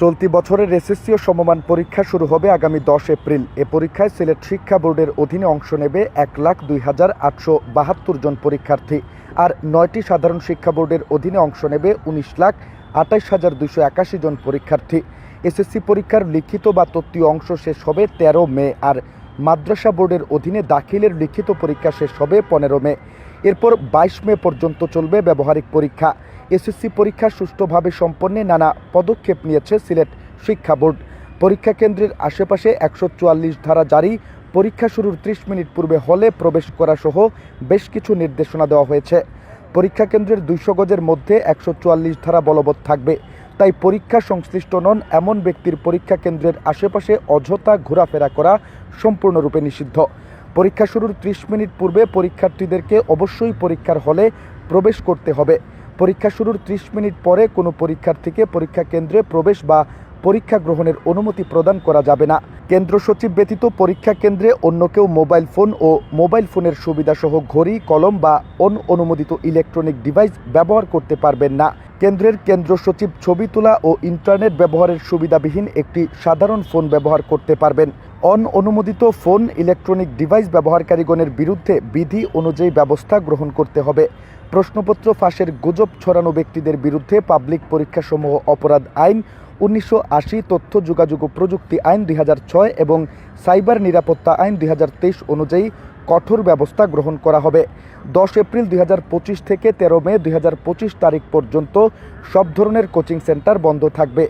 চলতি বছরের এসএসসি ও সমমান পরীক্ষা শুরু হবে আগামী দশ এপ্রিল। এ পরীক্ষায় সিলেট শিক্ষা বোর্ডের অধীনে অংশ নেবে এক লাখ দুই হাজার আটশো বাহাত্তর জন পরীক্ষার্থী। আর নয়টি সাধারণ শিক্ষা বোর্ডের অধীনে অংশ নেবে উনিশ লাখ আঠাইশ হাজার দুইশো একাশি জন পরীক্ষার্থী। এসএসসি পরীক্ষার লিখিত বা তত্ত্বীয় অংশ শেষ হবে তেরো মে। আর মাদ্রাসা বোর্ডের অধীনে দাখিলের লিখিত পরীক্ষা শেষ হবে পনেরো মে। এরপর বাইশ মে পর্যন্ত চলবে ব্যবহারিক পরীক্ষা। এসএসসি পরীক্ষা সুষ্ঠুভাবে সম্পন্নে নানা পদক্ষেপ নিয়েছে সিলেট শিক্ষা বোর্ড। পরীক্ষা কেন্দ্রের আশেপাশে একশো চুয়াল্লিশ ধারা জারি। পরীক্ষা শুরুর ত্রিশ মিনিট পূর্বে হলে প্রবেশ করা সহ বেশ কিছু নির্দেশনা দেওয়া হয়েছে। পরীক্ষা কেন্দ্রের দুইশো গজের মধ্যে একশো চুয়াল্লিশ ধারা বলবৎ থাকবে। তাই পরীক্ষা সংশ্লিষ্ট নন, এমন ব্যক্তির পরীক্ষা কেন্দ্রের আশেপাশে অযথা ঘোরাফেরা করা সম্পূর্ণরূপে নিষিদ্ধ। পরীক্ষা শুরুর ত্রিশ মিনিট পূর্বে পরীক্ষার্থীদেরকে অবশ্যই পরীক্ষার হলে প্রবেশ করতে হবে। পরীক্ষা শুরুর ত্রিশ মিনিট পরে কোনো পরীক্ষার্থীকে পরীক্ষা কেন্দ্রে প্রবেশ বা পরীক্ষা গ্রহণের অনুমতি প্রদান করা যাবে না। কেন্দ্র সচিব ব্যতীত পরীক্ষা কেন্দ্রে অন্য কেউ মোবাইল ফোন ও মোবাইল ফোনের সুবিধাসহ ঘড়ি, কলম বা অন অনুমোদিত ইলেকট্রনিক ডিভাইস ব্যবহার করতে পারবেন না। কেন্দ্রের কেন্দ্র সচিব ছবি তোলা ও ইন্টারনেট ব্যবহারের সুবিধাবিহীন একটি সাধারণ ফোন ব্যবহার করতে পারবেন। অন অনুমোদিত ফোন, ইলেকট্রনিক ডিভাইস ব্যবহারকারীগণের বিরুদ্ধে বিধি অনুযায়ী ব্যবস্থা গ্রহণ করতে হবে। প্রশ্নপত্র ফাঁসের গুজব ছড়ানো ব্যক্তিদের বিরুদ্ধে পাবলিক পরীক্ষাসমূহ, অপরাধ আইন, উনিশশো আশি, তথ্য যোগাযোগ প্রযুক্তি আইন দুই ছয় এবং সাইবার নিরাপত্তা আইন দুই হাজার তেইশ অনুযায়ী কঠোর ব্যবস্থা গ্রহণ করা হবে। দশ এপ্রিল দুই হাজার পঁচিশ থেকে তেরো মে দুই হাজার পঁচিশ তারিখ পর্যন্ত সব ধরনের কোচিং সেন্টার বন্ধ থাকবে।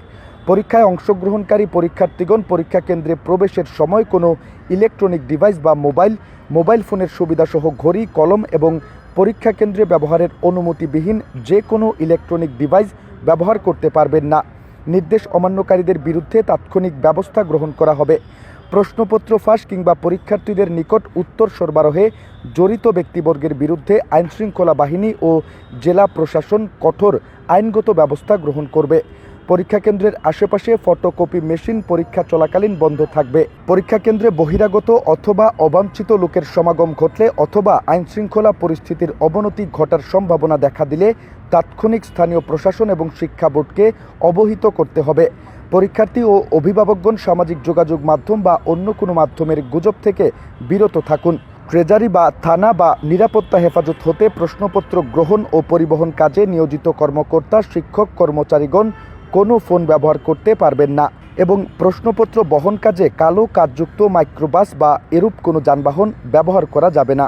পরীক্ষায় অংশগ্রহণকারী পরীক্ষার্থীগণ পরীক্ষা কেন্দ্রে প্রবেশের সময় কোনো ইলেকট্রনিক ডিভাইস বা মোবাইল মোবাইল ফোনের সুবিধাসহ ঘড়ি, কলম এবং পরীক্ষা কেন্দ্রে ব্যবহারের অনুমতিবিহীন যে কোনো ইলেকট্রনিক ডিভাইস ব্যবহার করতে পারবেন না। নির্দেশ অমান্যকারীদের বিরুদ্ধে তাৎক্ষণিক ব্যবস্থা গ্রহণ করা হবে। প্রশ্নপত্র ফাঁস কিংবা পরীক্ষার্থীদের নিকট উত্তর সরবরাহে জড়িত ব্যক্তিবর্গের বিরুদ্ধে আইনশৃঙ্খলা বাহিনী ও জেলা প্রশাসন কঠোর আইনগত ব্যবস্থা গ্রহণ করবে। পরীক্ষা কেন্দ্রের আশেপাশে ফটোকপি মেশিন পরীক্ষা চলাকালীন বন্ধ থাকবে। পরীক্ষা কেন্দ্রে বহিরাগত অথবা অবাঞ্ছিত লোকের সমাগম ঘটলে অথবা আইনশৃঙ্খলা পরিস্থিতির অবনতি ঘটার সম্ভাবনা দেখা দিলে তাৎক্ষণিক স্থানীয় প্রশাসন এবং শিক্ষা বোর্ডকে অবহিত করতে হবে। পরীক্ষার্থী ও অভিভাবকগণ সামাজিক যোগাযোগ মাধ্যম বা অন্য কোনো মাধ্যমের গুজব থেকে বিরত থাকুন। ট্রেজারি বা থানা বা নিরাপত্তা হেফাজত হতে প্রশ্নপত্র গ্রহণ ও পরিবহন কাজে নিয়োজিত কর্মকর্তা, শিক্ষক, কর্মচারীগণ কোনো ফোন ব্যবহার করতে পারবেন না এবং প্রশ্নপত্র বহন কাজে কালো কাজযুক্ত মাইক্রোবাস বা এরূপ কোনো যানবাহন ব্যবহার করা যাবে না।